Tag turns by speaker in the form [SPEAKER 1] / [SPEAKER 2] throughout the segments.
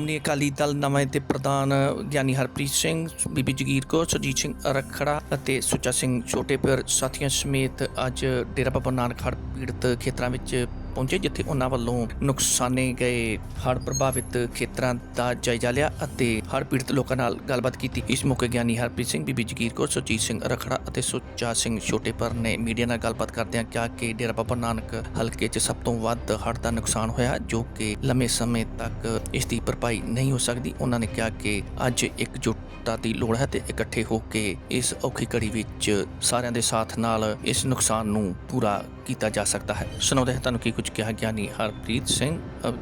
[SPEAKER 1] ਸ਼੍ਰੋਮਣੀ ਅਕਾਲੀ ਦਲ ਨਵੇਂ ਦੇ ਪ੍ਰਧਾਨ ਗਿਆਨੀ ਹਰਪ੍ਰੀਤ ਸਿੰਘ, ਬੀਬੀ ਜਗੀਰ ਕੌਰ, ਸੁਰਜੀਤ ਸਿੰਘ ਰਖੜਾ ਅਤੇ ਸੁੱਚਾ ਸਿੰਘ ਛੋਟੇਪੁਰ ਸਾਥੀਆਂ ਸਮੇਤ ਅੱਜ ਡੇਰਾ ਬਾਬਾ ਨਾਨਕ ਹੜ੍ਹ ਪੀੜਤ ਖੇਤਰਾਂ ਵਿੱਚ ਪਹੁੰਚੇ ਜਿੱਥੇ ਉਹਨਾਂ ਵੱਲੋਂ ਨੁਕਸਾਨੇ ਗਏ, ਹੜ੍ਹ ਪ੍ਰਭਾਵਿਤ ਖੇਤਰਾਂ ਦਾ ਜਾਇਜ਼ਾ ਲਿਆ ਅਤੇ ਹੜ੍ਹ ਪੀੜਤ ਲੋਕਾਂ ਨਾਲ ਗੱਲਬਾਤ ਕੀਤੀ। ਇਸ ਮੌਕੇ ਗਿਆਨੀ ਹਰਪ੍ਰੀਤ ਸਿੰਘ, ਬੀਬੀ ਜਗੀਰ ਕੌਰ, ਸੁਰਜੀਤ ਸਿੰਘ ਰਖੜਾ ਅਤੇ ਸੁੱਚਾ ਸਿੰਘ ਛੋਟੇਪੁਰ ਨੇ ਮੀਡੀਆ ਨਾਲ ਗੱਲਬਾਤ ਕਰਦਿਆਂ ਕਿਹਾ ਕਿ ਡੇਰਾ ਬਾਬਾ ਨਾਨਕ ਹਲਕੇ 'ਚ ਸਭ ਤੋਂ ਵੱਧ ਹੜ੍ਹ ਦਾ ਨੁਕਸਾਨ ਹੋਇਆ, ਜੋ ਕਿ ਲੰਮੇ ਸਮੇਂ ਤੱਕ ਇਸ ਦੀ ਭਰਪਾਈ ਨਹੀਂ ਹੋ ਸਕਦੀ। ਉਹਨਾਂ ਨੇ ਕਿਹਾ ਕਿ ਅੱਜ ਇਕਜੁੱਟਤਾ ਦੀ ਲੋੜ ਹੈ ਤੇ ਇਕੱਠੇ ਹੋ ਕੇ ਇਸ ਔਖੀ ਘੜੀ ਵਿੱਚ ਸਾਰਿਆਂ ਦੇ ਸਾਥ ਨਾਲ ਇਸ ਨੁਕਸਾਨ ਨੂੰ ਪੂਰਾ ਕੀਤਾ ਜਾ ਸਕਦਾ ਹੈ। ਸੁਣਾਉਂਦੇ ਹਾਂ ਤੁਹਾਨੂੰ ਕੀ ਕੁਝ ਕਿਹਾ ਗਿਆਨੀ ਹਰਪ੍ਰੀਤ ਸਿੰਘ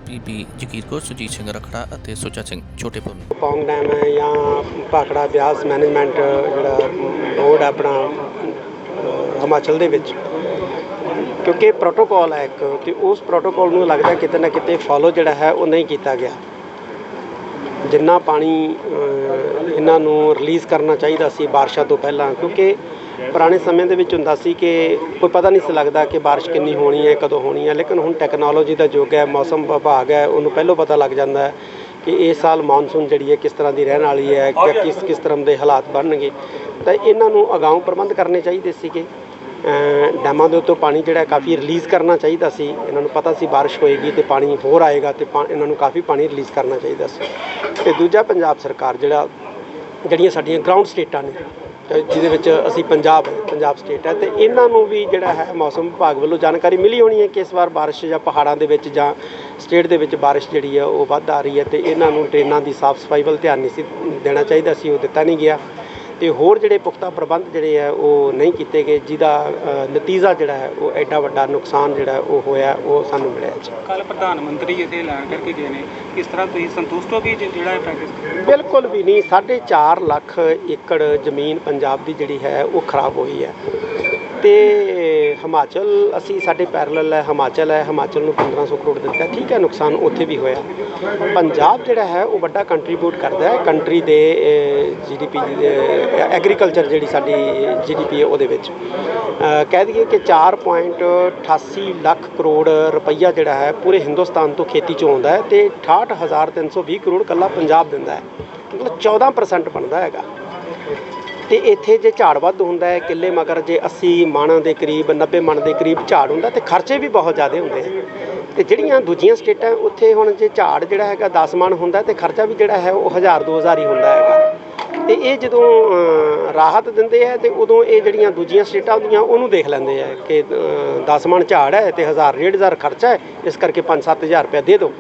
[SPEAKER 1] ਬੀਬੀ ਜਗੀਰ ਕੌਰ, ਸੁਜੀਤ ਸਿੰਘ ਰਖੜਾ ਅਤੇ ਸੁੱਚਾ ਸਿੰਘ ਛੋਟੇਪੁਰ ਨੂੰ।
[SPEAKER 2] ਪੌਂਗ ਡੈਮ ਹੈ ਜਾਂ ਭਾਖੜਾ ਬਿਆਸ ਮੈਨੇਜਮੈਂਟ ਜਿਹੜਾ ਬੋਰਡ ਆਪਣਾ ਹਿਮਾਚਲ ਦੇ ਵਿੱਚ। ਕਿਉਂਕਿ ਪ੍ਰੋਟੋਕਾਲ ਹੈ ਇੱਕ, ਤੇ ਉਸ ਪ੍ਰੋਟੋਕਾਲ ਨੂੰ ਲੱਗਦਾ ਕਿਤੇ ਨਾ ਕਿਤੇ ਫਾਲੋ ਜਿਹੜਾ ਹੈ ਉਹ ਨਹੀਂ ਕੀਤਾ ਗਿਆ। ਜਿੰਨਾ ਪਾਣੀ ਇਹਨਾਂ ਨੂੰ ਰਿਲੀਜ਼ ਕਰਨਾ ਚਾਹੀਦਾ ਸੀ ਬਾਰਿਸ਼ਾਂ ਤੋਂ ਪਹਿਲਾਂ, ਕਿਉਂਕਿ ਪੁਰਾਣੇ ਸਮੇਂ ਦੇ ਵਿੱਚ ਹੁੰਦਾ ਸੀ ਕਿ ਕੋਈ ਪਤਾ ਨਹੀਂ ਸੀ ਲੱਗਦਾ ਕਿ ਬਾਰਿਸ਼ ਕਿੰਨੀ ਹੋਣੀ ਹੈ, ਕਦੋਂ ਹੋਣੀ ਹੈ, ਲੇਕਿਨ ਹੁਣ ਟੈਕਨੋਲੋਜੀ ਦਾ ਯੁੱਗ ਹੈ, ਮੌਸਮ ਵਿਭਾਗ ਹੈ, ਉਹਨੂੰ ਪਹਿਲਾਂ ਪਤਾ ਲੱਗ ਜਾਂਦਾ ਹੈ ਕਿ ਇਸ ਸਾਲ ਮੌਨਸੂਨ ਜਿਹੜੀ ਹੈ ਕਿਸ ਤਰ੍ਹਾਂ ਦੀ ਰਹਿਣ ਵਾਲੀ ਹੈ ਕਿ ਕਿਸ ਕਿਸ ਤਰ੍ਹਾਂ ਦੇ ਹਾਲਾਤ ਬਣਨਗੇ। ਤਾਂ ਇਹਨਾਂ ਨੂੰ ਅਗਾਊਂ ਪ੍ਰਬੰਧ ਕਰਨੇ ਚਾਹੀਦੇ ਸੀਗੇ। ਡੈਮਾਂ ਦੇ ਉੱਤੋਂ ਪਾਣੀ ਜਿਹੜਾ ਕਾਫੀ ਰਿਲੀਜ਼ ਕਰਨਾ ਚਾਹੀਦਾ ਸੀ। ਇਹਨਾਂ ਨੂੰ ਪਤਾ ਸੀ ਬਾਰਿਸ਼ ਹੋਏਗੀ ਤੇ ਪਾਣੀ ਹੋਰ ਆਏਗਾ ਤੇ ਪਾ- ਇਹਨਾਂ ਨੂੰ ਕਾਫੀ ਪਾਣੀ ਰਿਲੀਜ਼ ਕਰਨਾ ਚਾਹੀਦਾ ਸੀ। ਤੇ ਦੂਜਾ ਪੰਜਾਬ ਸਰਕਾਰ ਜਿਹੜਾ, ਜਿਹੜੀਆਂ ਸਾਡੀਆਂ ਗਰਾਊਂਡ ਸਟੇਟਾਂ ਨੇ ਜਿਹਦੇ ਵਿੱਚ ਅਸੀਂ ਪੰਜਾਬ ਪੰਜਾਬ ਸਟੇਟ ਹੈ। ਤੇ ਇਹਨਾਂ ਨੂੰ ਵੀ ਜਿਹੜਾ ਹੈ, ਮੌਸਮ ਵਿਭਾਗ ਵੱਲੋਂ ਜਾਣਕਾਰੀ ਮਿਲੀ ਹੋਣੀ ਹੈ ਕਿ ਇਸ ਵਾਰ ਬਾਰਿਸ਼ ਜਾਂ ਪਹਾੜਾਂ ਦੇ ਵਿੱਚ ਜਾਂ ਸਟੇਟ ਦੇ ਵਿੱਚ ਬਾਰਿਸ਼ ਜਿਹੜੀ ਹੈ, ਉਹ ਵੱਧ ਆ ਰਹੀ ਹੈ। ਤੇ ਇਹਨਾਂ ਨੂੰ ਟ੍ਰੇਨਾਂ ਦੀ ਸਾਫ਼ ਸਫ਼ਾਈ ਵੱਲ ਧਿਆਨ ਨਹੀਂ ਸੀ ਦੇਣਾ ਚਾਹੀਦਾ ਸੀ ਉਹ ਦਿੱਤਾ ਨਹੀਂ ਗਿਆ। ਤੇ ਹੋਰ ਜਿਹੜੇ ਪੁਖਤਾ ਪ੍ਰਬੰਧ ਜਿਹੜੇ ਆ ਉਹ ਨਹੀਂ ਕੀਤੇ ਗਏ ਜਿਹਦਾ ਨਤੀਜਾ ਜਿਹੜਾ ਹੈ ਉਹ ਐਡਾ ਵੱਡਾ ਨੁਕਸਾਨ ਜਿਹੜਾ ਉਹ ਹੋਇਆ ਉਹ ਸਾਨੂੰ ਮਿਲਿਆ ਜੀ।
[SPEAKER 3] ਕੱਲ ਪ੍ਰਧਾਨ ਮੰਤਰੀ ਇੱਥੇ ਐਲਾਨ ਕਰਕੇ ਗਏ ਨੇ। ਕਿਸ ਤਰ੍ਹਾਂ ਤੁਸੀਂ ਸੰਤੁਸ਼ਟ ਹੋ ਕਿ ਜਿਹੜਾ ਇਹ ਪੈਕੇਜ
[SPEAKER 2] ਬਿਲਕੁਲ ਵੀ ਨਹੀਂ 4.5 ਲੱਖ ਏਕੜ ਜ਼ਮੀਨ ਪੰਜਾਬ ਦੀ ਜਿਹੜੀ ਹੈ ਉਹ ਖਰਾਬ ਹੋਈ ਹੈ। ਤੇ ਹਿਮਾਚਲ, ਅਸੀਂ ਸਾਡੇ ਪੈਰਲਲ ਹੈ, ਹਿਮਾਚਲ ਹੈ, ਹਿਮਾਚਲ ਨੂੰ 1500 ਕਰੋੜ ਦਿੱਤਾ। ਠੀਕ ਹੈ, ਨੁਕਸਾਨ ਉੱਥੇ ਵੀ ਹੋਇਆ। ਪੰਜਾਬ ਜਿਹੜਾ ਹੈ, ਉਹ ਵੱਡਾ ਕੰਟਰੀਬਿਊਟ ਕਰਦਾ ਹੈ। ਕੰਟਰੀ ਦੇ ਜੀਡੀਪੀ ਐਗਰੀਕਲਚਰ ਜਿਹੜੀ ਸਾਡੀ ਜੀਡੀਪੀ ਹੈ, ਉਹਦੇ ਵਿੱਚ। ਕਹਿ ਦਈਏ ਕਿ 4.88 ਲੱਖ ਕਰੋੜ ਰੁਪਈਆ ਜਿਹੜਾ ਹੈ, ਪੂਰੇ ਹਿੰਦੁਸਤਾਨ ਤੋਂ ਖੇਤੀ ਚੋਂ ਆਉਂਦਾ ਹੈ ਤੇ 68320 ਕਰੋੜ ਕੱਲਾ ਪੰਜਾਬ ਦਿੰਦਾ ਹੈ। ਮਤਲਬ 14% ਬਣਦਾ ਹੈਗਾ। ਤੇ ਇੱਥੇ ਜੇ ਝਾੜ ਵੱਧ ਹੁੰਦਾ ਹੈ, ਕਿੱਲੇ ਮਗਰ ਜੇ 80 ਮਣ ਦੇ ਕਰੀਬ 90 ਮਣ ਦੇ ਕਰੀਬ ਝਾੜ ਹੁੰਦਾ, ਤੇ ਖਰਚੇ ਵੀ ਬਹੁਤ ਜ਼ਿਆਦਾ ਹੁੰਦੇ ਆ ਤੇ ਜਿਹੜੀਆਂ ਦੂਜੀਆਂ ਸਟੇਟਾਂ, ਉੱਥੇ ਹੁਣ ਜੇ ਝਾੜ ਜਿਹੜਾ ਹੈਗਾ 10 ਮਣ ਹੁੰਦਾ, ਤੇ ਖਰਚਾ ਵੀ ਜਿਹੜਾ ਹੈ, ਉਹ 1000 2000 ਹੀ ਹੁੰਦਾ ਹੈਗਾ। ਤੇ ਇਹ ਜਦੋਂ ਰਾਹਤ ਦਿੰਦੇ ਆ ਤੇ ਉਦੋਂ ਇਹ ਜਿਹੜੀਆਂ ਦੂਜੀਆਂ ਸਟੇਟਾਂ ਹੁੰਦੀਆਂ, ਉਹਨੂੰ ਦੇਖ ਲੈਂਦੇ ਆ ਕਿ 10 ਮਣ ਝਾੜ ਹੈ ਤੇ 1000 1500 ਖਰਚਾ ਹੈ, ਇਸ ਕਰਕੇ 5-7000 ਰੁਪਏ ਦੇ ਦਿਓ।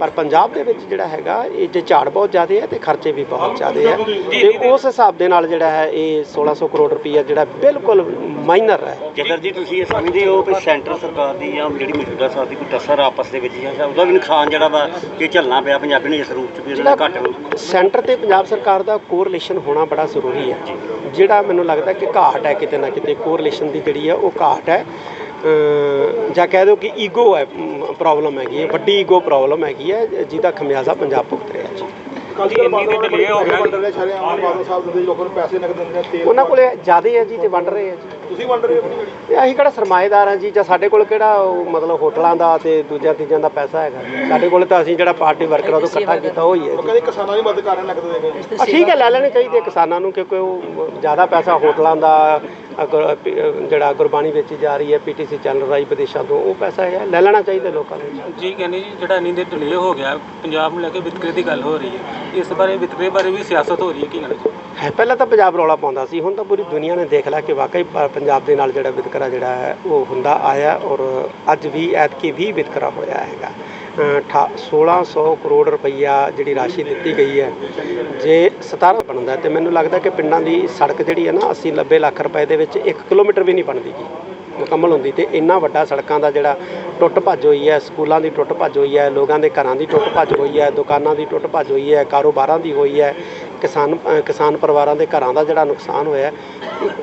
[SPEAKER 2] ਪਰ ਪੰਜਾਬ ਦੇ ਵਿੱਚ ਜਿਹੜਾ ਹੈਗਾ ਇਹ ਜੇ ਝਾੜ ਬਹੁਤ ਜ਼ਿਆਦਾ ਹੈ ਤੇ ਖਰਚੇ ਵੀ ਬਹੁਤ ਜ਼ਿਆਦਾ ਹੈ ਤੇ ਉਸ ਹਿਸਾਬ ਦੇ ਨਾਲ ਜਿਹੜਾ ਹੈ ਇਹ 1600 ਕਰੋੜ ਰੁਪਈਆ ਜਿਹੜਾ ਬਿਲਕੁਲ ਮਾਈਨਰ ਹੈ।
[SPEAKER 4] ਜੇਕਰ ਜੀ ਤੁਸੀਂ ਇਹ ਸਮਝਦੇ ਹੋ ਕਿ ਸੈਂਟਰ ਸਰਕਾਰ ਦੀ ਜਾਂ ਜਿਹੜੀ ਮੌਜੂਦਾ ਸਰਕਾਰ ਦੀ ਕੋਈ ਟੱਸਰ ਆਪਸ ਦੇ ਵਿੱਚ ਜਾਂ ਉਹਦਾ ਵੀ ਨੁਕਸਾਨ ਜਿਹੜਾ ਵਾ ਕਿ ਝੱਲਣਾ ਪਿਆ ਪੰਜਾਬੀ ਨੂੰ ਇਸ ਰੂਪ ਚ ਵੀ ਉਹਨਾਂ ਦਾ ਘੱਟ
[SPEAKER 2] ਸੈਂਟਰ ਤੇ ਪੰਜਾਬ ਸਰਕਾਰ ਦਾ ਕੋਰਿਲੇਸ਼ਨ ਹੋਣਾ ਬੜਾ ਜ਼ਰੂਰੀ ਹੈ। ਜਿਹੜਾ ਮੈਨੂੰ ਲੱਗਦਾ ਕਿ ਘਾਟ ਹੈ ਕਿਤੇ ਨਾ ਕਿਤੇ ਕੋਰਿਲੇਸ਼ਨ ਦੀ ਜਿਹੜੀ ਹੈ ਉਹ ਘਾਟ ਹੈ। ਜਾਂ ਕਹਿ ਦਿਓ ਕਿ ਈਗੋ ਹੈ ਪ੍ਰੋਬਲਮ ਹੈਗੀ ਹੈ ਵੱਡੀ ਈਗੋ ਪ੍ਰੋਬਲਮ ਹੈਗੀ ਹੈ ਜਿਹਦਾ ਖਮਿਆਜ਼ਾ ਪੰਜਾਬ ਭੁਗਤ ਰਿਹਾ ਜੀ
[SPEAKER 3] ਹੋ
[SPEAKER 2] ਉਹਨਾਂ ਕੋਲੇ ਜ਼ਿਆਦੇ ਹੈ ਜੀ ਤੇ ਵੰਡ ਰਹੇ ਆ ਜੀ
[SPEAKER 5] ਤੁਸੀਂ ਵੰਡ ਰਹੇ ਹੋ ਆਪਣੀ
[SPEAKER 2] ਇਹ ਅਸੀਂ ਕਿਹੜਾ ਸਰਮਾਏਦਾਰ ਹਾਂ ਜੀ? ਜਾਂ ਸਾਡੇ ਕੋਲ ਕਿਹੜਾ ਉਹ ਮਤਲਬ ਹੋਟਲਾਂ ਦਾ ਤੇ ਦੂਜਾ ਤੀਜਾਂ ਦਾ ਪੈਸਾ ਹੈਗਾ? ਸਾਡੇ ਕੋਲ ਤਾਂ ਅਸੀਂ ਜਿਹੜਾ ਪਾਰਟੀ ਵਰਕਰ ਉਹ ਤੋਂ ਇਕੱਠਾ ਕੀਤਾ ਉਹ ਹੀ ਜੀ।
[SPEAKER 5] ਕਹਿੰਦੇ ਕਿਸਾਨਾਂ ਦੀ ਮਦਦ ਕਰ ਰਹੇ ਲੱਗਦੇ ਹੈਗੇ
[SPEAKER 2] ਆ ਠੀਕ ਹੈ ਲੈ ਲੈਣੇ ਚਾਹੀਦੇ ਕਿਸਾਨਾਂ ਨੂੰ? ਕਿਉਂਕਿ ਉਹ ਜ਼ਿਆਦਾ ਪੈਸਾ ਹੋਟਲਾਂ ਦਾ ਪ- ਜਿਹੜਾ ਗੁਰਬਾਣੀ ਵੇਚੀ ਜਾ ਰਹੀ ਹੈ ਪੀਟੀਸੀ ਚੱਲ ਰਹੀ ਵਿਦੇਸ਼ਾਂ ਤੋਂ ਉਹ ਪੈਸਾ ਹੈ ਲੈ ਲੈਣਾ ਚਾਹੀਦਾ ਲੋਕਾਂ ਨੂੰ।
[SPEAKER 3] ਜੀ ਕਹਿੰਦੇ ਜੀ ਜਿਹੜਾ ਇੰਨੀ ਦੇ ਡਿਲੇ ਹੋ ਗਿਆ ਪੰਜਾਬ ਨੂੰ ਲੈ ਕੇ ਵਿਤਕਰੇ ਦੀ ਗੱਲ ਹੋ ਰਹੀ ਹੈ। ਇਸ ਬਾਰੇ ਵਿਤਕਰੇ ਬਾਰੇ ਵੀ ਸਿਆਸਤ ਹੋ ਰਹੀ ਹੈ ਕੀ ਚਾਹੁੰਦੇ
[SPEAKER 2] ਹੈ ਪਹਿਲਾਂ ਤਾਂ ਪੰਜਾਬ ਰੌਲਾ ਪਾਉਂਦਾ ਸੀ ਹੁਣ ਤਾਂ ਪੂਰੀ ਦੁਨੀਆ ਨੇ ਦੇਖ ਲਿਆ ਕਿ ਵਾਕਈ ਪ- ਪੰਜਾਬ ਦੇ ਨਾਲ ਜਿਹੜਾ ਵਿਤਕਰਾ ਜਿਹੜਾ ਹੈ ਉਹ ਹੁੰਦਾ ਆਇਆ ਔਰ ਅੱਜ ਵੀ ਐਤਕੀ ਵੀ ਵਿਤਕਰਾ ਹੋਇਆ ਹੈਗਾ। ਅ, ਅਠਾ- 1600 ਕਰੋੜ ਰੁਪਈਆ ਜਿਹੜੀ ਰਾਸ਼ੀ ਦਿੱਤੀ ਗਈ ਹੈ ਜੇ 17 ਬਣਦਾ ਹੈ ਤੇ ਮੈਨੂੰ ਲੱਗਦਾ ਕਿ ਪਿੰਡਾਂ ਦੀ ਸੜਕ ਜਿਹੜੀ ਹੈ ਨਾ 80 90 ਲੱਖ ਰੁਪਏ ਦੇ ਵਿੱਚ 1 ਕਿਲੋਮੀਟਰ ਵੀ ਨਹੀਂ ਬਣਦੀ ਜੀ ਮੁਕੰਮਲ ਹੁੰਦੀ ਤੇ ਇੰਨਾ ਵੱਡਾ ਸੜਕਾਂ ਦਾ ਜਿਹੜਾ ਟੁੱਟ ਭੱਜ ਹੋਈ ਹੈ ਸਕੂਲਾਂ ਦੀ ਟੁੱਟ ਭੱਜ ਹੋਈ ਹੈ ਲੋਕਾਂ ਦੇ ਘਰਾਂ ਦੀ ਟੁੱਟ ਭੱਜ ਹੋਈ ਹੈ ਦੁਕਾਨਾਂ ਦੀ ਟੁੱਟ ਭੱਜ ਹੋਈ ਹੈ ਕਾਰੋਬਾਰਾਂ ਦੀ ਹੋਈ ਹੈ ਕਿਸਾਨ ਕਿਸਾਨ ਪਰਿਵਾਰਾਂ ਦੇ ਘਰਾਂ ਦਾ ਜਿਹੜਾ ਨੁਕਸਾਨ ਹੋਇਆ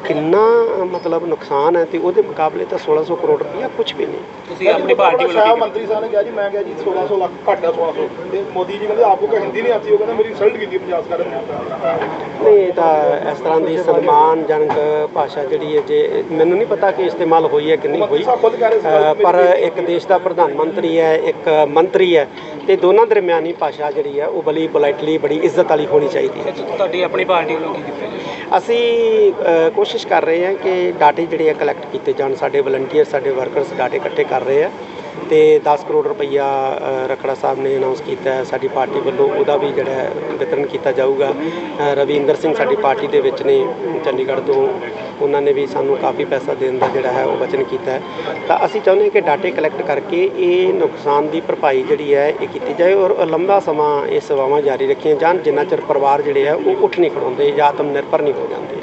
[SPEAKER 2] ਕਿੰਨਾ ਮਤਲਬ ਨੁਕਸਾਨ ਹੈ ਤੇ ਉਹਦੇ ਮੁਕਾਬਲੇ ਤਾਂ 1600 ਕਰੋੜ ਰੁਪਈਆ ਕੁਝ ਵੀ ਨਹੀਂ।
[SPEAKER 3] ਤੁਸੀਂ ਆਪਣੀ ਪਾਰਟੀ ਵੱਲੋਂ
[SPEAKER 5] ਸ਼ਾਹ
[SPEAKER 3] ਕੀ
[SPEAKER 5] ਮੰਤਰੀ ਸਾਹਿਬ ਨੇ ਕਿਹਾ ਜੀ ਮੈਂ ਕਿਹਾ ਜੀ 1600 ਲੱਖ ਘੱਟ ਹੈ 1600 ਤੇ ਮੋਦੀ ਜੀ ਕਹਿੰਦੇ ਆਪਕੋ ਹਿੰਦੀ ਨਹੀਂ ਆਤੀ ਉਹ ਕਹਿੰਦਾ ਮੇਰੀ ਇਨਸਲਟ ਕੀਤੀ ਪੰਜਾਬ ਸਰਕਾਰ ਨੇ
[SPEAKER 2] ਨਹੀਂ ਇਹ ਤਾਂ ਇਸ ਤਰ੍ਹਾਂ ਦੀ ਸਨਮਾਨਜਨਕ ਭਾਸ਼ਾ ਜਿਹੜੀ ਹੈ ਜੇ ਮੈਨੂੰ ਨਹੀਂ ਪਤਾ ਕਿ ਇਸਤੇਮਾਲ ਹੋਈ ਹੈ ਕਿ ਨਹੀਂ ਹੋਈ।
[SPEAKER 5] ਸਾਹਿਬ
[SPEAKER 2] ਪਰ ਇੱਕ ਦੇਸ਼ ਦਾ ਪ੍ਰਧਾਨ ਮੰਤਰੀ ਹੈ ਇੱਕ ਮੰਤਰੀ ਹੈ ਤੇ ਦੋਨਾਂ ਦਰਮਿਆਨੀ ਭਾਸ਼ਾ ਜਿਹੜੀ ਹੈ ਉਹ ਬੜੀ ਪੋਲਾਈਟਲੀ ਬੜੀ ਇੱਜ਼ਤ ਵਾਲੀ ਹੋਣੀ ਚਾਹੀਦੀ ਹੈ
[SPEAKER 3] ਤੁਹਾਡੀ ਆਪਣੀ ਪਾਰਟੀ ਵੱਲੋਂ ਕੀ ਕੀਤਾ ਜੀ?
[SPEAKER 2] ਅਸੀਂ ਕੋਸ਼ਿਸ਼ ਕਰ ਰਹੇ ਹਾਂ ਕਿ ਡਾਟੇ ਜਿਹੜੇ ਆ ਕਲੈਕਟ ਕੀਤੇ ਜਾਣ, ਸਾਡੇ ਵਲੰਟੀਅਰ ਸਾਡੇ ਵਰਕਰਸ ਡਾਟੇ ਇਕੱਠੇ ਕਰ ਰਹੇ ਆ। ਤੇ 10 ਕਰੋੜ ਰੁਪਈਆ ਅ, ਰਖੜਾ ਸਾਹਿਬ ਨੇ ਅਨਾਉਂਸ ਕੀਤਾ ਹੈ ਸਾਡੀ ਪਾਰਟੀ ਵੱਲੋਂ ਉਹਦਾ ਵੀ ਜਿਹੜਾ ਵਿਤਰਨ ਕੀਤਾ ਜਾਊਗਾ। ਰਵਿੰਦਰ ਸਿੰਘ ਸਾਡੀ ਪਾਰਟੀ ਦੇ ਵਿੱਚ ਨੇ ਚੰਡੀਗੜ੍ਹ ਤੋਂ। ਉਹਨਾਂ ਨੇ ਵੀ ਸਾਨੂੰ ਕਾਫੀ ਪੈਸਾ ਦੇਣ ਦਾ ਜਿਹੜਾ ਹੈ ਉਹ ਵਚਨ ਕੀਤਾ ਹੈ। ਤਾਂ ਅਸੀਂ ਚਾਹੁੰਦੇ ਹਾਂ ਕਿ ਡਾਟੇ ਕਲੈਕਟ ਕਰਕੇ ਇਹ ਨੁਕਸਾਨ ਦੀ ਭਰਪਾਈ ਜਿਹੜੀ ਹੈ ਇਹ ਕੀਤੀ ਜਾਏ ਔਰ ਲੰਬਾ ਸਮਾਂ ਇਹ ਸੇਵਾਵਾਂ ਜਾਰੀ ਰੱਖੀਆਂ ਜਾਣ ਜਿੰਨਾ ਚਿਰ ਪਰਿਵਾਰ ਜਿਹੜੇ ਆ ਉਹ ਉੱਠ ਨਹੀਂ ਖੜਾਉਂਦੇ ਜਾਂ ਆਤਮ ਨਿਰਭਰ ਨਹੀਂ ਹੋ ਜਾਂਦੇ।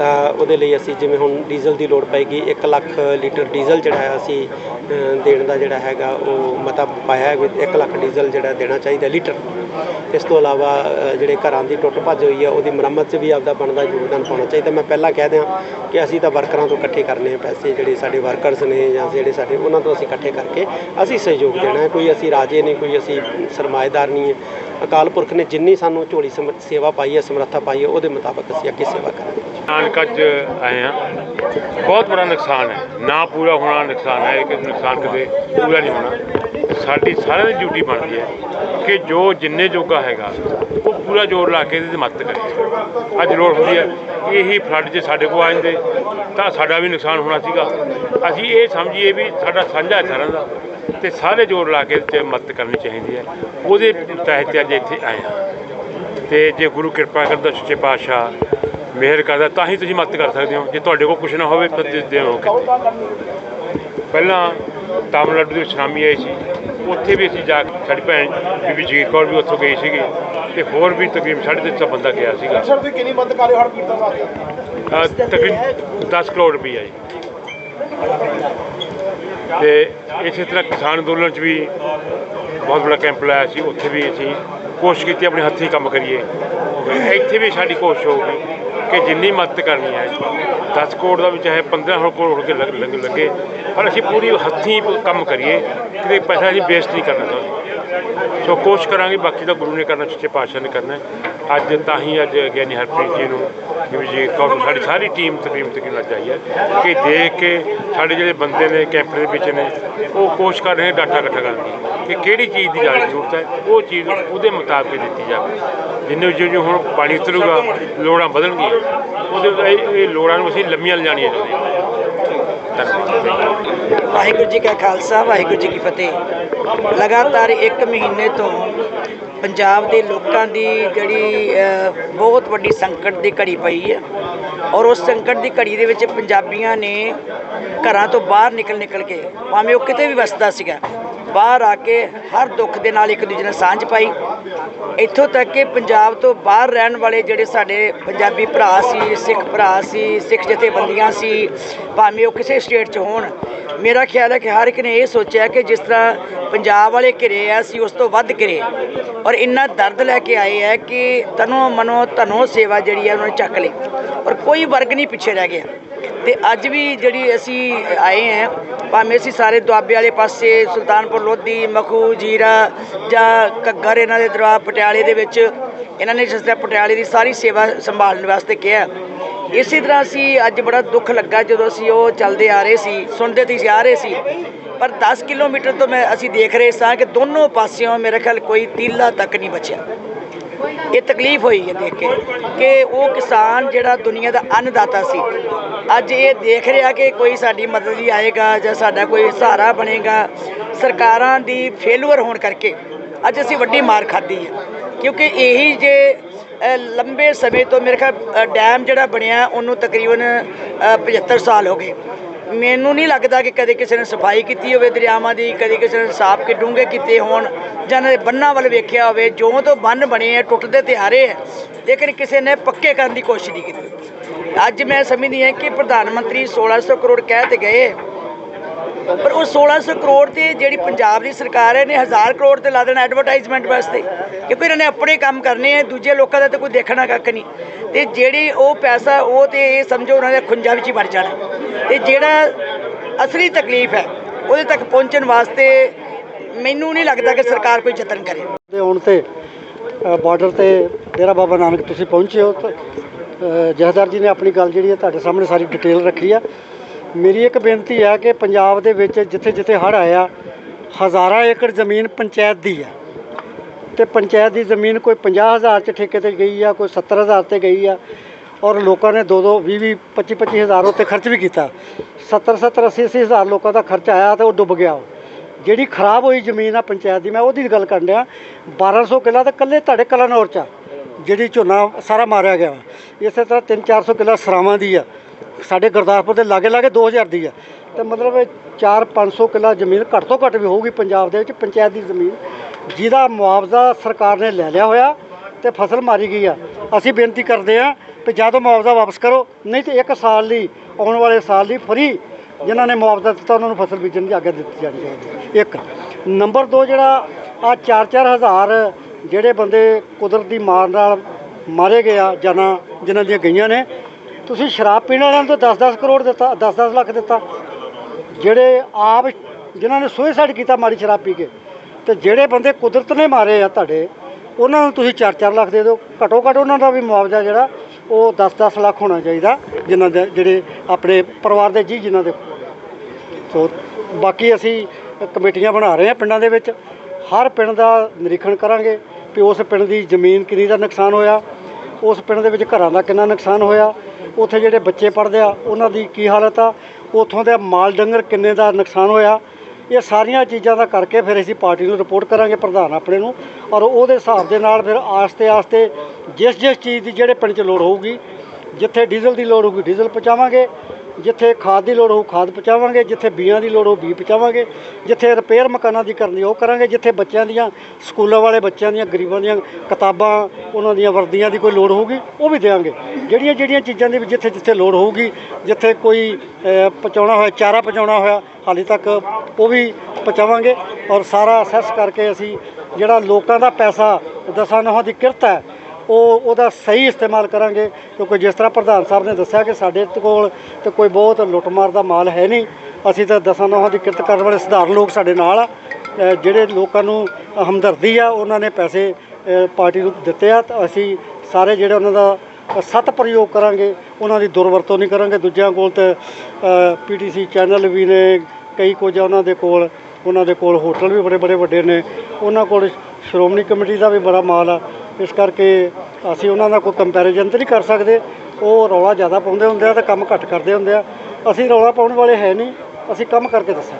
[SPEAKER 2] ਤਾਂ ਉਹਦੇ ਲਈ ਅਸੀਂ ਜਿਵੇਂ ਹੁਣ ਡੀਜ਼ਲ ਦੀ ਲੋੜ ਪਏਗੀ 1 ਲੱਖ ਲੀਟਰ ਡੀਜ਼ਲ ਜਿਹੜਾ ਹੈ ਅਸੀਂ ਦੇਣ ਦਾ ਜਿਹੜਾ ਹੈਗਾ ਉਹ ਮਤਾ ਪਾਇਆ ਹੈ ਵੀ 1 ਲੱਖ ਡੀਜ਼ਲ ਜਿਹੜਾ ਦੇਣਾ ਚਾਹੀਦਾ ਲੀਟਰ। ਇਸ ਤੋਂ ਇਲਾਵਾ ਜਿਹੜੇ ਘਰਾਂ ਦੀ ਟੁੱਟ ਭੱਜ ਹੋਈ ਹੈ ਉਹਦੀ ਮੁਰੰਮਤ 'ਚ ਵੀ ਆਪਦਾ ਬਣਦਾ ਯੋਗਦਾਨ ਪਾਉਣਾ ਚਾਹੀਦਾ। ਮੈਂ ਪਹਿਲਾਂ ਕਹਿ ਦਿਆਂ ਕਿ ਅਸੀਂ ਤਾਂ ਵਰਕਰਾਂ ਤੋਂ ਇਕੱਠੇ ਕਰਨੇ ਆ ਪੈਸੇ, ਜਿਹੜੇ ਸਾਡੇ ਵਰਕਰਸ ਨੇ ਜਾਂ ਜਿਹੜੇ ਸਾਡੇ, ਉਹਨਾਂ ਤੋਂ ਅਸੀਂ ਇਕੱਠੇ ਕਰਕੇ ਅਸੀਂ ਸਹਿਯੋਗ ਦੇਣਾ ਕੋਈ ਅਸੀਂ ਰਾਜੇ ਨਹੀਂ ਕੋਈ ਅਸੀਂ ਸਰਮਾਏਦਾਰ ਨਹੀਂ ਹੈ। ਅਕਾਲ ਪੁਰਖ ਨੇ ਜਿੰਨੀ ਸਾਨੂੰ ਝੋਲੀ ਸਮ- ਸੇਵਾ ਪਾਈ ਹੈ, ਸਮਰੱਥਾ ਪਾਈ ਹੈ, ਉਹਦੇ ਮੁਤਾਬਕ ਅਸੀਂ ਅੱਗੇ ਸੇਵਾ ਕਰਾਂਗੇ।
[SPEAKER 6] ਨੁਕਸਾਨ ਕੱਜ ਆਏ ਆ। ਬਹੁਤ ਬੜਾ ਨੁਕਸਾਨ ਹੈ। ਨਾ ਪੂਰਾ ਹੋਣਾ ਨੁਕਸਾਨ ਹੈ ਕਿ ਨੁਕਸਾਨ ਕਦੇ ਪੂਰਾ ਨਹੀਂ ਹੋਣਾ। ਸਾਡੀ ਸਾਰਿਆਂ ਦੀ ਡਿਊਟੀ ਬਣਦੀ ਹੈ ਕਿ ਜੋ ਜਿੰਨੇ ਜੋਗਾ ਹੈਗਾ ਉਹ ਪੂਰਾ ਜ਼ੋਰ ਲਾ ਕੇ ਇਹਦੀ ਮਦਦ ਕਰੇ। ਅੱਜ ਲੋੜ ਹੁੰਦੀ ਹੈ ਇਹੀ ਫਲੱਡ ਜੇ ਸਾਡੇ ਕੋਲ ਆ ਜਾਂਦੇ ਤਾਂ ਸਾਡਾ ਵੀ ਨੁਕਸਾਨ ਹੋਣਾ ਸੀਗਾ। ਅਸੀਂ ਇਹ ਸਮਝੀਏ ਵੀ ਸਾਡਾ ਸਾਂਝਾ ਸਾਰਿਆਂ ਦਾ ਤੇ ਸਾਰੇ ਜ਼ੋਰ ਲਾ ਕੇ 'ਚ ਮਦਦ ਕਰਨੀ ਚਾਹੀਦੀ ਹੈ। ਉਹਦੇ ਤਹਿਤ ਅੱਜ ਇੱਥੇ ਆਏ ਤੇ ਜੇ ਗੁਰੂ ਕਿਰਪਾ ਕਰਦਾ ਸੱਚੇ ਪਾਤਸ਼ਾਹ ਮਿਹਰ ਕਰਦਾ ਤਾਂ ਹੀ ਤੁਸੀਂ ਮਦਦ ਕਰ ਸਕਦੇ ਹੋ। ਜੇ ਤੁਹਾਡੇ ਕੋਲ ਕੁਝ ਨਾ ਹੋਵੇ ਤਾਂ ਦੇ ਦਿਓ। ਪਹਿਲਾਂ ਤਾਮਿਲਨਾਡੂ ਦੇ ਸੁਨਾਮੀ ਆਈ ਸੀ। ਉੱਥੇ ਵੀ ਅਸੀਂ ਜਾ ਕੇ ਸਾਡੀ ਭੈਣ ਬੀਬੀ ਜਗੀਰ ਕੌਰ ਵੀ ਉੱਥੋਂ ਗਈ ਸੀਗੀ ਤੇ ਹੋਰ ਵੀ ਤਿੰਨ ਸੌ ਬੰਦਾ ਗਿਆ ਸੀਗਾ।
[SPEAKER 5] ਸਰ ਤੁਸੀਂ ਕਿੰਨੀ ਮਦਦ ਕਰ ਰਹੇ ਹੋ ਵਾਸਤੇ?
[SPEAKER 6] ਅਹ ਤਕਰੀਬਨ 10 ਕਰੋੜ ਰੁਪਈਆ ਜੀ। ਤੇ ਇਸੇ ਤਰ੍ਹਾਂ ਕਿਸਾਨ ਅੰਦੋਲਨ 'ਚ ਵੀ ਬਹੁਤ ਬੜਾ ਕੈਂਪ ਲਾਇਆ ਸੀ। ਉੱਥੇ ਵੀ ਅਸੀਂ ਕੋਸ਼ਿਸ਼ ਕੀਤੀ ਆਪਣੇ ਹੱਥੀਂ ਕੰਮ ਕਰੀਏ। ਇੱਥੇ ਵੀ ਸਾਡੀ ਕੋਸ਼ਿਸ਼ ਹੋਊਗੀ। ਕਿ ਜਿੰਨੀ ਮਦਦ ਕਰਨੀ ਹੈ 10 ਕਰੋੜ ਦਾ ਵੀ ਚਾਹੇ 15 ਕਰੋੜ ਹੋ ਕੇ ਲੱਗ- ਲੱਗੇ, ਪਰ ਅਸੀਂ ਪੂਰੀ ਹੱਥੀਂ ਕੰਮ ਕਰੀਏ, ਕਿਤੇ ਪੈਸਾ ਅਸੀਂ ਵੇਸਟ ਨਹੀਂ ਕਰਨਾ ਚਾਹੁੰਦੇ। ਸੋ ਕੋਸ਼ਿਸ਼ ਕਰਾਂਗੇ, ਬਾਕੀ ਤਾਂ ਗੁਰੂ ਨੇ ਕਰਨਾ, ਸੱਚੇ ਪਾਤਸ਼ਾਹ ਨੇ ਕਰਨਾ ਅੱਜ ਤਾਂ ਹੀ ਅੱਜ ਗਿਆਨੀ ਹਰਪ੍ਰੀਤ ਜੀ ਨੂੰ, ਜਿਵੇਂ ਜੀ ਕੌਰ ਸਾਡੀ ਸਾਰੀ ਟੀਮ ਤਕਰੀਬਨ ਤਕਰੀਬਨ ਅੱਜ ਆਈ ਹੈ, ਕਿ ਦੇਖ ਕੇ ਸਾਡੇ ਜਿਹੜੇ ਬੰਦੇ ਨੇ, ਕੈਂਪ ਦੇ ਵਿੱਚ ਨੇ, ਉਹ ਕੋਸ਼ਿਸ਼ ਕਰ ਰਹੇ ਡਾਟਾ ਇਕੱਠਾ ਕਰਨ ਦੀ, ਕਿ ਕਿਹੜੀ ਚੀਜ਼ ਦੀ ਜ਼ਿਆਦਾ ਜ਼ਰੂਰਤ ਹੈ, ਉਹ ਚੀਜ਼ ਉਹਦੇ ਮੁਤਾਬਕ ਦਿੱਤੀ ਜਾਵੇ। ਜਿੰਨੇ ਜਿਉਂ ਹੁਣ ਪਾਣੀ ਉਤਰੂਗਾ, ਲੋੜਾਂ ਵਧਣਗੀਆਂ। ਉਹਦੇ ਇਹ ਲੋੜਾਂ ਨੂੰ ਅਸੀਂ ਲੰਮੀਆਂ ਲਿਜਾਣੀਆਂ ਚਾਹੁੰਦੇ ਹਾਂ।
[SPEAKER 7] ਵਾਹਿਗੁਰੂ ਜੀ ਕਾ ਖਾਲਸਾ, ਵਾਹਿਗੁਰੂ ਜੀ ਕੀ ਫਤਿਹ। ਲਗਾਤਾਰ 1 ਮਹੀਨੇ ਤੋਂ ਪੰਜਾਬ ਦੇ ਲੋਕਾਂ ਦੀ ਜਿਹੜੀ ਬਹੁਤ ਵੱਡੀ ਸੰਕਟ ਦੀ ਘੜੀ ਪਈ ਹੈ। ਔਰ ਉਸ ਸੰਕਟ ਦੀ ਘੜੀ ਦੇ ਵਿੱਚ ਪੰਜਾਬੀਆਂ ਨੇ ਘਰਾਂ ਤੋਂ ਬਾਹਰ ਨਿਕਲ ਨਿਕਲ ਕੇ, ਭਾਵੇਂ ਉਹ ਕਿਤੇ ਵੀ ਵਸਦਾ ਸੀਗਾ ਬਾਹਰ ਆ ਕੇ ਹਰ ਦੁੱਖ ਦੇ ਨਾਲ ਇੱਕ ਦੂਜੇ ਨਾਲ ਸਾਂਝ ਪਾਈ। ਇੱਥੋਂ ਤੱਕ ਕਿ ਪੰਜਾਬ ਤੋਂ ਬਾਹਰ ਰਹਿਣ ਵਾਲੇ ਜਿਹੜੇ ਸਾਡੇ ਪੰਜਾਬੀ ਭਰਾ ਸੀ, ਸਿੱਖ ਭਰਾ ਸੀ, ਸਿੱਖ ਜਥੇਬੰਦੀਆਂ ਸੀ, ਭਾਵੇਂ ਉਹ ਕਿਸੇ ਸਟੇਟ 'ਚ ਹੋਣ, ਮੇਰਾ ਖਿਆਲ ਹੈ ਕਿ ਹਰ ਇੱਕ ਨੇ ਇਹ ਸੋਚਿਆ ਕਿ ਜਿਸ ਤਰ੍ਹਾਂ ਪੰਜਾਬ ਵਾਲੇ ਘਿਰੇ ਆ ਸੀ ਉਸ ਤੋਂ ਵੱਧ ਘਿਰੇ। ਔਰ ਇੰਨਾ ਦਰਦ ਲੈ ਕੇ ਆਏ ਹੈ ਕਿ ਤਨੋ ਮਨੋ ਧਨੋ ਸੇਵਾ ਜਿਹੜੀ ਹੈ ਉਹਨਾਂ ਨੇ ਚੱਕ ਲਈ। ਔਰ ਕੋਈ ਵਰਗ ਨਹੀਂ ਪਿੱਛੇ ਰਹਿ ਗਿਆ। ਤੇ ਅੱਜ ਵੀ ਜਿਹੜੀ ਅਸੀਂ ਆਏ ਹਾਂ, ਭਾਵੇਂ ਅਸੀਂ ਸਾਰੇ ਦੁਆਬੇ ਵਾਲੇ ਪਾਸੇ, ਸੁਲਤਾਨਪੁਰ, ਲੋਧੀ, ਮਖੂ, ਜੀਰਾ ਜਾਂ ਘੱਗਰ ਇਹਨਾਂ ਦੇ ਦਰਬਾਰ ਪਟਿਆਲੇ ਦੇ ਵਿੱਚ, ਇਹਨਾਂ ਨੇ ਜਿਸ ਤਰ੍ਹਾਂ ਪਟਿਆਲੇ ਦੀ ਸਾਰੀ ਸੇਵਾ ਸੰਭਾਲਣ ਵਾਸਤੇ ਕਿਹਾ। ਇਸੇ ਤਰ੍ਹਾਂ ਅਸੀਂ ਅੱਜ ਬੜਾ ਦੁੱਖ ਲੱਗਾ ਜਦੋਂ ਅਸੀਂ ਉਹ ਚੱਲਦੇ ਆ ਰਹੇ ਸੀ, ਸੁਣਦੇ ਤੇ ਜਾ ਰਹੇ ਸੀ। ਪਰ 10 ਕਿਲੋਮੀਟਰ ਤੋਂ ਮੈਂ ਅਸੀਂ ਦੇਖ ਰਹੇ ਸਾਂ ਕਿ ਦੋਨੋਂ ਪਾਸਿਓਂ ਮੇਰੇ ਖਿਆਲ ਕੋਈ ਤੀਲਾ ਤੱਕ ਨਹੀਂ ਬਚਿਆ। ਇਹ ਤਕਲੀਫ ਹੋਈ ਹੈ ਦੇਖ ਕੇ ਕਿ ਉਹ ਕਿਸਾਨ ਜਿਹੜਾ ਦੁਨੀਆ ਦਾ ਅੰਨਦਾਤਾ ਸੀ। ਅੱਜ ਇਹ ਦੇਖ ਰਿਹਾ ਕਿ ਕੋਈ ਸਾਡੀ ਮਦਦ ਲਈ ਆਏਗਾ ਜਾਂ ਸਾਡਾ ਕੋਈ ਸਹਾਰਾ ਬਣੇਗਾ। ਸਰਕਾਰਾਂ ਦੀ ਫੇਲੂਅਰ ਹੋਣ ਕਰਕੇ ਅੱਜ ਅਸੀਂ ਵੱਡੀ ਮਾਰ ਖਾਧੀ ਹੈ। ਕਿਉਂਕਿ ਇਹੀ ਜੇ ਲੰਬੇ ਸਮੇਂ ਤੋਂ ਮੇਰੇ ਖਿਆਲ ਡੈਮ ਜਿਹੜਾ ਬਣਿਆ ਉਹਨੂੰ ਤਕਰੀਬਨ ਅ, 75 ਸਾਲ ਹੋ ਗਏ। ਮੈਨੂੰ ਨਹੀਂ ਲੱਗਦਾ ਕਿ ਕਦੇ ਕਿਸੇ ਨੇ ਸਫ਼ਾਈ ਕੀਤੀ ਹੋਵੇ ਦਰਿਆਵਾਂ ਦੀ, ਕਦੇ ਕਿਸੇ ਨੇ ਸਾਫ਼ ਕਿ, ਡੂੰਘੇ ਕੀਤੇ ਹੋਣ ਜਾਂ ਇਹਨਾਂ ਦੇ ਬੰਨਾਂ ਵੱਲ ਵੇਖਿਆ ਹੋਵੇ ਜੋ ਤੋਂ ਬੰਨ ਬਣੇ ਆ, ਟੁੱਟਦੇ ਤੇ ਆ ਆ ਲੇਕਿਨ ਕਿਸੇ ਨੇ ਪੱਕੇ ਕਰਨ ਦੀ ਕੋਸ਼ਿਸ਼ ਨਹੀਂ ਕੀਤੀ। ਅੱਜ ਮੈਂ ਸਮਝਦੀ ਹਾਂ ਕਿ ਪ੍ਰਧਾਨ ਮੰਤਰੀ 1600 ਕਰੋੜ ਕਹਿ ਤੇ ਗਏ। ਪਰ ਉਹ 1600 ਕਰੋੜ ਤੇ ਜਿਹੜੀ ਪੰਜਾਬ ਦੀ ਸਰਕਾਰ ਹੈ ਨੇ 1000 ਕਰੋੜ ਤੇ ਲਾ ਦੇਣਾ ਐਡਵਰਟਾਈਜ਼ਮੈਂਟ ਵਾਸਤੇ ਕਿਉਂਕਿ ਇਹਨਾਂ ਨੇ ਆਪਣੇ ਕੰਮ ਕਰਨੇ ਆ ਦੂਜੇ ਲੋਕਾਂ ਦਾ ਤਾਂ ਕੋਈ ਦੇਖਣਾ ਕੱਖ ਨਹੀਂ। ਤੇ ਜਿਹੜੀ ਉਹ ਪੈਸਾ ਉਹ ਤੇ ਇਹ ਸਮਝੋ ਉਹਨਾਂ ਦੇ ਖੁੰਝਾਂ ਵਿੱਚ ਹੀ ਵੜ ਜਾਣਾ। ਤੇ ਜਿਹੜਾ ਅਸਲੀ ਤਕਲੀਫ ਹੈ ਉਹਦੇ ਤੱਕ ਪਹੁੰਚਣ ਵਾਸਤੇ ਮੈਨੂੰ ਨਹੀਂ ਲੱਗਦਾ ਕਿ ਸਰਕਾਰ ਕੋਈ ਯਤਨ ਕਰੇ।
[SPEAKER 8] ਦੇ ਆਉਣ ਤੇ ਬਾਰਡਰ ਤੇ ਡੇਰਾ ਬਾਬਾ ਨਾਨਕ ਤੁਸੀਂ ਪਹੁੰਚੇ ਹੋ ਤਾਂ, ਅ, ਜੀ ਨੇ ਆਪਣੀ ਗੱਲ ਜਿਹੜੀ ਹੈ ਤੁਹਾਡੇ ਸਾਹਮਣੇ ਸਾਰੀ ਡਿਟੇਲ ਰੱਖੀ ਆ। ਮੇਰੀ ਇੱਕ ਬੇਨਤੀ ਹੈ ਕਿ ਪੰਜਾਬ ਦੇ ਵਿੱਚ ਜਿੱਥੇ ਜਿੱਥੇ ਹੜ੍ਹ ਆਇਆ, ਹਜ਼ਾਰਾਂ ਏਕੜ ਜ਼ਮੀਨ ਪੰਚਾਇਤ ਦੀ ਹੈ। ਤੇ ਪੰਚਾਇਤ ਦੀ ਜ਼ਮੀਨ ਕੋਈ 50000 ਚ ਠੇਕੇ ਤੇ ਗਈ ਆ, ਕੋਈ 70000 ਤੇ ਗਈ ਆ, ਔਰ ਲੋਕਾਂ ਨੇ 2 2 20 20 25 25000 ਉੱਤੇ ਖਰਚ ਵੀ ਕੀਤਾ। 70 70 80 80 ਹਜ਼ਾਰ ਲੋਕਾਂ ਦਾ ਖਰਚ ਆਇਆ ਤੇ ਉਹ ਡੁੱਬ ਗਿਆ ਉਹ। ਜਿਹੜੀ ਖਰਾਬ ਹੋਈ ਜ਼ਮੀਨ ਆ ਪੰਚਾਇਤ ਦੀ, ਮੈਂ ਉਹਦੀ ਗੱਲ ਕਰਨ ਡਿਆ 1200 ਕਿੱਲਾ ਤਾਂ ਕੱਲੇ ਤੁਹਾਡੇ ਕਲਾਨੌਰ ਚ ਆ, ਜਿਹੜੀ ਝੋਨਾ ਸਾਰਾ ਮਾਰਿਆ ਗਿਆ ਵਾ। ਇਸੇ ਤਰ੍ਹਾਂ 3 400 ਕਿੱਲਾ ਸਰਾਵਾਂ ਦੀ ਆ। ਸਾਡੇ ਗੁਰਦਾਸਪੁਰ ਦੇ ਲਾਗੇ ਲਾਗੇ 2000 ਦੀ ਆ। ਤੇ ਮਤਲਬ 4 500 ਕਿੱਲਾ ਜ਼ਮੀਨ ਘੱਟ ਤੋਂ ਘੱਟ ਵੀ ਹੋਊਗੀ ਪੰਜਾਬ ਦੇ ਵਿੱਚ, ਪੰਚਾਇਤ ਦੀ ਜ਼ਮੀਨ। ਜਿਹਦਾ ਮੁਆਵਜ਼ਾ ਸਰਕਾਰ ਨੇ ਲੈ ਲਿਆ ਹੋਇਆ ਤੇ ਫਸਲ ਮਾਰੀ ਗਈ ਆ। ਅਸੀਂ ਬੇਨਤੀ ਕਰਦੇ ਆ ਕਿ ਜਾਂ ਤਾਂ ਮੁਆਵਜ਼ਾ ਵਾਪਸ ਕਰੋ, ਨਹੀਂ ਤੇ ਇੱਕ ਸਾਲ ਲਈ, ਆਉਣ ਵਾਲੇ ਸਾਲ ਲਈ ਫਰੀ ਜਿਨ੍ਹਾਂ ਨੇ ਮੁਆਵਜ਼ਾ ਦਿੱਤਾ, ਉਹਨਾਂ ਨੂੰ ਫਸਲ ਬੀਜਣ ਦੀ ਆਗਿਆ ਦਿੱਤੀ ਜਾਣੀ ਚਾਹੀਦੀ ਇੱਕ, ਨੰਬਰ 2 ਜਿਹੜਾ ਆ 4-4 ਹਜ਼ਾਰ ਜਿਹੜੇ ਬੰਦੇ ਕੁਦਰਤ ਦੀ ਮਾਰ ਨਾਲ ਮਾਰੇ ਗਏ ਆ, ਜਾਨਾਂ, ਜਿਨ੍ਹਾਂ ਦੀਆਂ ਗਈਆਂ ਨੇ ਤੁਸੀਂ ਸ਼ਰਾਬ ਪੀਣ ਵਾਲਿਆਂ ਨੂੰ ਤਾਂ 10-10 ਕਰੋੜ ਦਿੱਤਾ 10-10 ਲੱਖ ਦਿੱਤਾ। ਜਿਹੜੇ ਆਪ ਜਿਨ੍ਹਾਂ ਨੇ ਸੁਸਾਈਡ ਕੀਤਾ ਮਾੜੀ ਸ਼ਰਾਬ ਪੀ ਕੇ, ਤੇ ਜਿਹੜੇ ਬੰਦੇ ਕੁਦਰਤ ਨੇ ਮਾਰੇ ਆ ਤੁਹਾਡੇ, ਉਹਨਾਂ ਨੂੰ ਤੁਸੀਂ 4-4 ਲੱਖ ਦੇ ਦਿਓ। ਘੱਟੋ ਘੱਟ ਉਹਨਾਂ ਦਾ ਵੀ ਮੁਆਵਜ਼ਾ ਜਿਹੜਾ, ਉਹ 10-10 ਲੱਖ ਹੋਣਾ ਚਾਹੀਦਾ, ਜਿਨ੍ਹਾਂ ਦੇ ਜਿਹੜੇ ਆਪਣੇ ਪਰਿਵਾਰ ਦੇ ਜੀ, ਜਿਨ੍ਹਾਂ ਦੇ ਸੋ ਬਾਕੀ ਅਸੀਂ ਕਮੇਟੀਆਂ ਬਣਾ ਰਹੇ ਹਾਂ ਪਿੰਡਾਂ ਦੇ ਵਿੱਚ। ਹਰ ਪਿੰਡ ਦਾ ਨਿਰੀਖਣ ਕਰਾਂਗੇ ਕਿ ਉਸ ਪਿੰਡ ਦੀ ਜ਼ਮੀਨ ਕਿੰਨੀ ਦਾ ਨੁਕਸਾਨ ਹੋਇਆ, ਉਸ ਪਿੰਡ ਦੇ ਵਿੱਚ ਘਰਾਂ ਦਾ ਕਿੰਨਾ ਨੁਕਸਾਨ ਹੋਇਆ ਉੱਥੇ ਜਿਹੜੇ ਬੱਚੇ ਪੜ੍ਹਦੇ ਆ, ਉਹਨਾਂ ਦੀ ਕੀ ਹਾਲਤ ਆ? ਉੱਥੋਂ ਦੇ ਮਾਲ ਡੰਗਰ ਕਿੰਨੇ ਦਾ ਨੁਕਸਾਨ ਹੋਇਆ? ਇਹ ਸਾਰੀਆਂ ਚੀਜ਼ਾਂ ਦਾ ਕਰਕੇ ਫਿਰ ਅਸੀਂ ਪਾਰਟੀ ਨੂੰ ਰਿਪੋਰਟ ਕਰਾਂਗੇ, ਪ੍ਰਧਾਨ ਆਪਣੇ ਨੂੰ। ਔਰ ਉਹਦੇ ਹਿਸਾਬ ਦੇ ਨਾਲ ਫਿਰ ਆਸਤੇ ਆਸਤੇ ਜਿਸ ਜਿਸ ਚੀਜ਼ ਦੀ ਜਿਹੜੇ ਪਿੰਡ 'ਚ ਲੋੜ ਹੋਊਗੀ, ਜਿੱਥੇ ਡੀਜ਼ਲ ਦੀ ਲੋੜ ਹੋਊਗੀ, ਡੀਜ਼ਲ ਪਹੁੰਚਾਵਾਂਗੇ। ਜਿੱਥੇ ਖਾਦ ਦੀ ਲੋੜ ਹੋਊ, ਖਾਦ ਪਹੁੰਚਾਵਾਂਗੇ, ਜਿੱਥੇ ਬੀਆਂ ਦੀ ਲੋੜ ਹੋਊ, ਬੀ ਪਹੁੰਚਾਵਾਂਗੇ, ਜਿੱਥੇ ਰਿਪੇਅਰ ਮਕਾਨਾਂ ਦੀ ਕਰਨੀ ਉਹ ਕਰਾਂਗੇ, ਜਿੱਥੇ ਬੱਚਿਆਂ ਦੀਆਂ, ਸਕੂਲਾਂ ਵਾਲੇ ਬੱਚਿਆਂ ਦੀਆਂ, ਗਰੀਬਾਂ ਦੀਆਂ ਕਿਤਾਬਾਂ, ਉਹਨਾਂ ਦੀਆਂ ਵਰਦੀਆਂ ਦੀ ਕੋਈ ਲੋੜ ਹੋਊਗੀ, ਉਹ ਵੀ ਦੇਵਾਂਗੇ। ਜਿਹੜੀਆਂ ਜਿਹੜੀਆਂ ਚੀਜ਼ਾਂ ਦੀ ਵੀ ਜਿੱਥੇ ਜਿੱਥੇ ਲੋੜ ਹੋਊਗੀ, ਜਿੱਥੇ ਕੋਈ ਪਹੁੰਚਾਉਣਾ ਹੋਇਆ, ਚਾਰਾ ਪਹੁੰਚਾਉਣਾ ਹੋਇਆ, ਹਾਲੇ ਤੱਕ ਉਹ ਵੀ ਪਹੁੰਚਾਵਾਂਗੇ ਔਰ ਸਾਰਾ ਅਸੈਸ ਕਰਕੇ ਅਸੀਂ ਜਿਹੜਾ ਲੋਕਾਂ ਦਾ ਪੈਸਾ, ਦਸਾਂ ਨੌਹਾਂ ਦੀ ਕਿਰਤ ਹੈ ਉਹ ਉਹਦਾ ਸਹੀ ਇਸਤੇਮਾਲ ਕਰਾਂਗੇ, ਕਿਉਂਕਿ ਜਿਸ ਤਰ੍ਹਾਂ ਪ੍ਰਧਾਨ ਸਾਹਿਬ ਨੇ ਦੱਸਿਆ ਕਿ ਸਾਡੇ ਕੋਲ ਤੇ ਕੋਈ ਬਹੁਤ ਲੁੱਟਮਾਰ ਦਾ ਮਾਲ ਹੈ ਨਹੀਂ, ਅਸੀਂ ਤਾਂ ਦਸਾਂ ਨੌਹਾਂ ਦੀ ਕਿਰਤ ਕਰਨ ਵਾਲੇ ਸਧਾਰਨ ਲੋਕ ਸਾਡੇ ਨਾਲ ਆ। ਜਿਹੜੇ ਲੋਕਾਂ ਨੂੰ ਹਮਦਰਦੀ ਆ, ਉਹਨਾਂ ਨੇ ਪੈਸੇ ਪਾਰਟੀ ਨੂੰ ਦਿੱਤੇ ਆ, ਤਾਂ ਅਸੀਂ ਸਾਰੇ ਜਿਹੜੇ ਉਹਨਾਂ ਦਾ ਸਤ ਪ੍ਰਯੋਗ ਕਰਾਂਗੇ, ਉਹਨਾਂ ਦੀ ਦੁਰਵਰਤੋਂ ਨਹੀਂ ਕਰਾਂਗੇ। ਦੂਜਿਆਂ ਕੋਲ ਤੇ ਪੀਟੀਸੀ ਚੈਨਲ ਵੀ ਨੇ, ਕਈ ਕੁਝ ਉਹਨਾਂ ਦੇ ਕੋਲ, ਉਹਨਾਂ ਦੇ ਕੋਲ ਹੋਟਲ ਵੀ ਬੜੇ ਬੜੇ ਵੱਡੇ ਨੇ। ਉਹਨਾਂ ਕੋਲ ਸ਼੍ਰੋਮਣੀ ਕਮੇਟੀ ਦਾ ਵੀ ਬੜਾ ਮਾਲ ਆ। ਇਸ ਕਰਕੇ ਅਸੀਂ ਉਹਨਾਂ ਦਾ ਕੋਈ ਕੰਪੈਰੀਜ਼ਨ ਤਾਂ ਨਹੀਂ ਕਰ ਸਕਦੇ। ਉਹ ਰੌਲਾ ਜ਼ਿਆਦਾ ਪਾਉਂਦੇ ਹੁੰਦੇ ਆ ਤੇ ਕੰਮ ਘੱਟ ਕਰਦੇ ਹੁੰਦੇ ਆ। ਅਸੀਂ ਰੌਲਾ ਪਾਉਣ ਵਾਲੇ ਹੈ ਨਹੀਂ। ਅਸੀਂ ਕੰਮ ਕਰਕੇ ਦੱਸਾਂਗੇ।